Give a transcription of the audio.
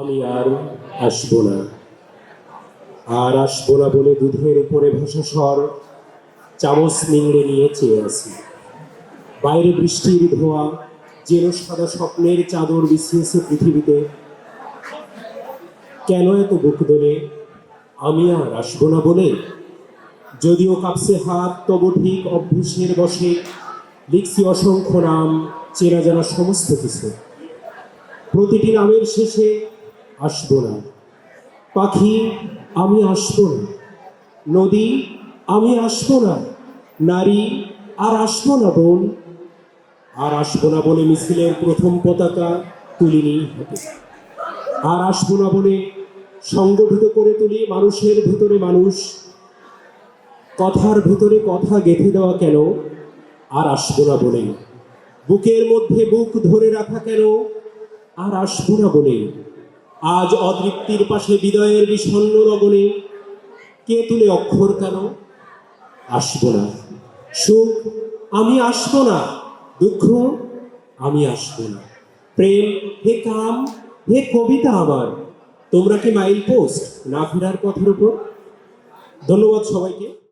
আমি আর আসব না। আর আসব না বলে দুধের উপরে ভাষা স্বর চামচ নিংড়ে নিয়ে চেয়ে আছি। বাইরে বৃষ্টির ধোয়া, যেন সাদা স্বপ্নের চাদর বিছিয়েছে পৃথিবীতে। কেন এত বুক দোলে আমি আর আসব না বলে? যদিও কাঁপছে হাত, তবু ঠিক অভ্যেসের বসে লিখছি অসংখ্য নাম, চেনা জানা সমস্ত কিছু। প্রতিটি নামের শেষে আসব না। পাখি, আমি আসব না। নদী, আমি আসব না। নারী, আর আসব না বোন। আর আসব না বলে মিছিলের প্রথম পতাকা তুলিনি হাতে। আর আসব না বলে সংগঠিত করে তুলি মানুষের ভিতরে মানুষ। কথার ভিতরে কথা গেঁথে দেওয়া কেন? আর আসব না বলে। বুকের মধ্যে বুক ধরে রাখা কেন? আর আসব না বলে। আজ অতৃপ্তির পাশে বিদয়ের বিষণ্ণ রগণে কে তুলে অক্ষর কেন? আসব না। সুখ, আমি আসব না। দুঃখ, আমি আসব না। প্রেম, হে কাম, হে কবিতা আমার। তোমরা কি মাইল পোস্ট না ফেরার পথের উপর? ধন্যবাদ সবাইকে।